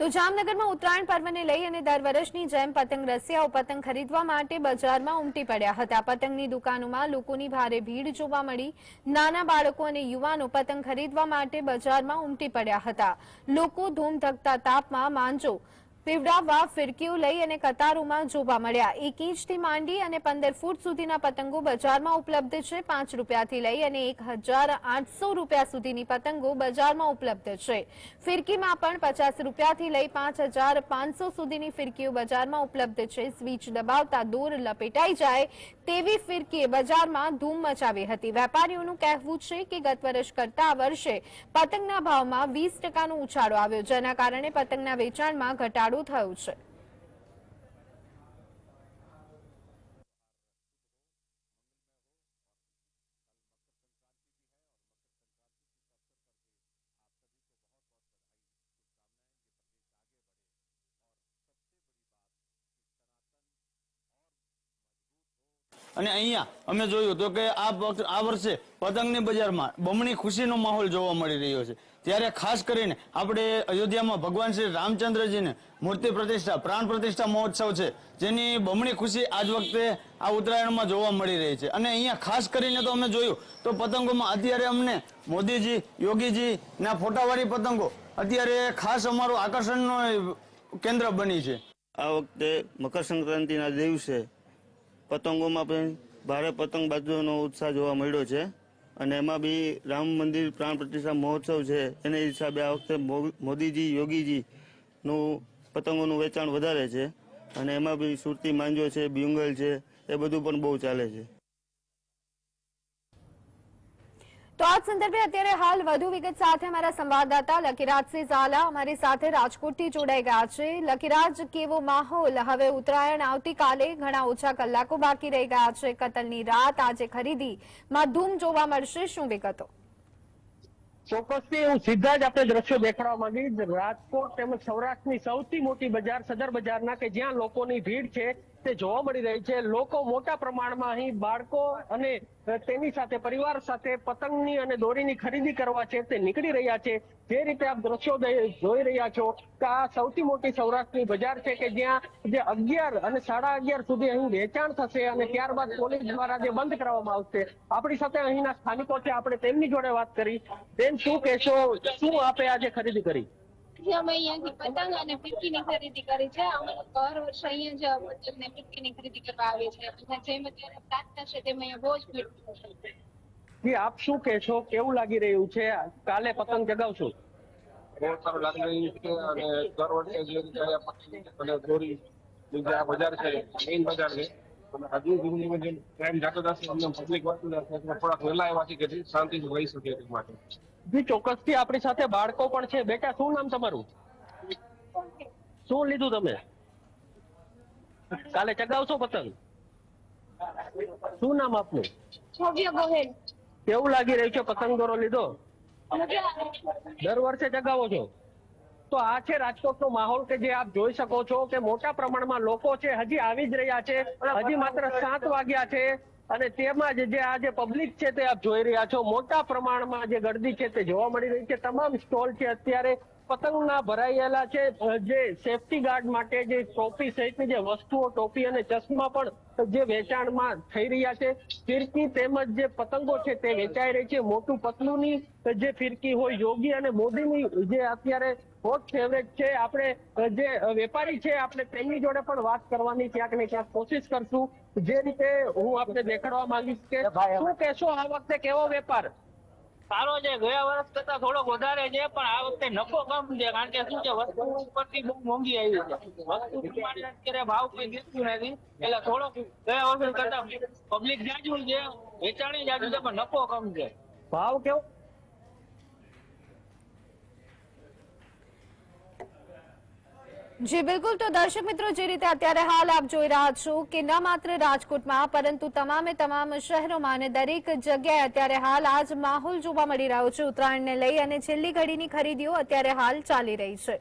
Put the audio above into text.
તો જામનગરમાં ઉત્તરાયણ પર્વને લઈ અને દર વર્ષની જેમ પતંગ રસિયાઓ પતંગ ખરીદવા માટે બજારમાં ઉમટી પડ્યા હતા. પતંગની દુકાનોમાં લોકોની ભારે ભીડ જોવા મળી. નાના બાળકો અને યુવાનો પતંગ ખરીદવા માટે બજારમાં ઉમટી પડ્યા હતા. લોકો ધૂમ ધકતા તાપમાં માંજો. પીવડાવવા, ફિરકીઓ લઈ અને કતારોમાં જોવા મળ્યા. એક ઇંચથી માંડી અને પંદર ફૂટ સુધીના પતંગો બજારમાં ઉપલબ્ધ છે. પાંચ રૂપિયાથી લઈ અને એક રૂપિયા સુધીની પતંગો બજારમાં ઉપલબ્ધ છે. ફિરકીમાં પણ પચાસ રૂપિયાથી લઈ પાંચ સુધીની ફિરકીઓ બજારમાં ઉપલબ્ધ છે. સ્વિચ દબાવતા દોર લપેટાઈ જાય તેવી ફિરકીએ બજારમાં ધૂમ મચાવી હતી. વેપારીઓનું કહેવું છે કે ગત વર્ષ કરતા આ વર્ષે પતંગના ભાવમાં વીસ ટકાનો ઉછાળો આવ્યો, જેના કારણે પતંગના વેચાણમાં ઘટાડો થયો છે. અને અહીંયા અમે જોયું તો કે આ આ વર્ષે પતંગની બજારમાં બમણી ખુશીનો માહોલ જોવા મળી રહ્યો છે. ત્યારે ખાસ કરીને આપણે અયોધ્યામાં ભગવાન શ્રી રામચંદ્રજીને મૂર્તિ પ્રતિષ્ઠા, પ્રાણ પ્રતિષ્ઠા મહોત્સવ છે, જેની બમણી ખુશી આજ વખતે આ ઉત્તરાયણમાં જોવા મળી રહી છે. અને અહીંયા ખાસ કરીને તો અમે જોયું તો પતંગોમાં અત્યારે અમને મોદીજી યોગીજી ના ફોટાવાળી પતંગો અત્યારે ખાસ અમારું આકર્ષણનું કેન્દ્ર બની છે. આ વખતે મકર સંક્રાંતિના દિવસે પતંગોમાં પણ ભારે પતંગબાજોનો ઉત્સાહ જોવા મળ્યો છે. અને એમાં બી રામ મંદિર પ્રાણ પ્રતિષ્ઠા મહોત્સવ છે. એને હિસાબે આ વખતે મોદીજી, યોગીજીનું પતંગોનું વેચાણ વધારે છે. અને એમાં બી સુરતી માંજો છે, બ્યુંગલ છે, એ બધું પણ બહુ ચાલે છે. તો આ સંદર્ભે અત્યારે હાલ વધુ વિગત સાથે અમારા સંવાદદાતા લકીરાજસિંહ ઝાલા અમારી સાથે રાજકોટથી જોડાઈ ગયા છે. લકીરાજ કેવો માહોલ? હવે ઉત્તરાયણ આવતીકાલે ઘણા ઓછા કલાકો બાકી રહી ગયા છે. કતલની રાત આજે ખરીદીમાં ધૂમ જોવા મળશે. શું વિગતો? ચોક્કસથી હું સીધા જ આપણે દ્રશ્યો દેખાડવા માંગીશ રાજકોટ તેમજ સૌરાષ્ટ્રની સૌથી મોટી બજાર, સદર બજારના કે જ્યાં લોકોની ભીડ છે તે જોવા મળી રહી છે. લોકો મોટા પ્રમાણમાં અહીં બાળકો અને તેની સાથે, પરિવાર સાથે પતંગની અને દોરીની ખરીદી કરવા છે તે નીકળી રહ્યા છે. જે રીતે આપ દ્રશ્યો જોઈ રહ્યા છો કે આ સૌથી મોટી સૌરાષ્ટ્રની બજાર છે કે જ્યાં, જે અગિયાર અને સાડા અગિયાર સુધી અહીં વેચાણ થશે અને ત્યારબાદ પોલીસ દ્વારા જે બંધ કરવામાં આવશે. આપણી સાથે અહીંના સ્થાનિકો છે. આપણે તેમની જોડે વાત કરી. બેન, શું કહેશો? શું આપે આજે ખરીદી કરી? જે અમે અહીંયાથી પતંગ અને ફિરકીની ખરીદી કરી છે. અમે લોકો દર વર્ષે અહીંયા જ પતંગ ને ફિરકીની ખરીદી કરવા આવીએ છીએ. અને જેમ અત્યારે પ્રાર્થના છે તેમ અહીંયા બહુ જ ભીડ છે જી આપ શું કહેશો? કેવું લાગી રહ્યું છે? કાલે પતંગ ચગાવશો બહુ સારું લાગી રહ્યું છે અને દર વર્ષે જે રીતે પતંગ અને દોરી જે આ બજાર છે મેઇન બજાર છે. અને હજુ ધીમે ધીમે જેમ ટાઈમ જાતો જશે અમને પબ્લિક વધતું જશે થોડાક વહેલા એવા છે કે શાંતિથી રહી શકે તે માટે. જી ચોક્કસથી આપણી સાથે બાળકો પણ છે. બેટા શું નામ તમારું? શું લીધું તમે? કાલે ચગાવશો પતંગ? શું નામ આપનું? કેવું લાગી રહ્યું છે પતંગ દોરો લીધો? દર વર્ષે ચગાવો છો. તો આ છે રાજકોટનો માહોલ કે જે આપ જોઈ શકો છો કે મોટા પ્રમાણમાં લોકો છે હજી આવી જ રહ્યા છે. હજી માત્ર સાત વાગ્યા છે. અને તેમાં જ જે આ જે પબ્લિક છે તે આપ જોઈ રહ્યા છો. મોટા પ્રમાણમાં જે ગરદી છે તે જોવા મળી રહી છે. તમામ સ્ટોલ છે અત્યારે પતંગના ભરાયેલા છે જે સેફટી ગાર્ડ માટે જે ટોપી સહિતની જે વસ્તુઓ ટોપી અને ચશ્મા પણ જે વેચાણમાં થઈ રહ્યા છે. ફિરકી તેમજ જે પતંગો છે તે વેચાઈ રહી છે. મોટું પતલુની જે ફિરકી હોય યોગી અને મોદીની જે અત્યારે હોટ ફેવરેટ છે આપણે જે વેપારી છે આપણે તેમની જોડે પણ વાત કરવાની ક્યાંક ને ક્યાંક કોશિશ કરશું. જે રીતે હું આપણે દેખાડવા માંગીશ કે શું કહેશો આ વખતે? કેવો વેપાર? સારો છે, ગયા વર્ષ કરતા થોડોક વધારે છે, પણ આ વખતે નફો કમ છે, કારણ કે શું છે, વસ્તુ ઉપરથી બહુ મોંઘી આવી છે. વસ્તુ અત્યારે ભાવ કોઈ દેખતું નથી. એટલે થોડોક ગયા વર્ષ કરતા પબ્લિક જાજુ છે, વેચાણી જાજુ છે, પણ નફો કમ છે. ભાવ કેવો? જી, બિલકુલ. તો દર્શક મિત્રો, જે રીતે અત્યારે હાલ આપ જોઈ રહ્યા છો કે ન માત્ર રાજકોટમાં, પરંતુ તમામે તમામ શહેરોમાં અને દરેક જગ્યાએ અત્યારે હાલ આજ માહોલ જોવા મળી રહ્યો છે. ઉત્તરાયણને લઈ અને છેલ્લી ઘડીની ખરીદીઓ અત્યારે હાલ ચાલી રહી છે.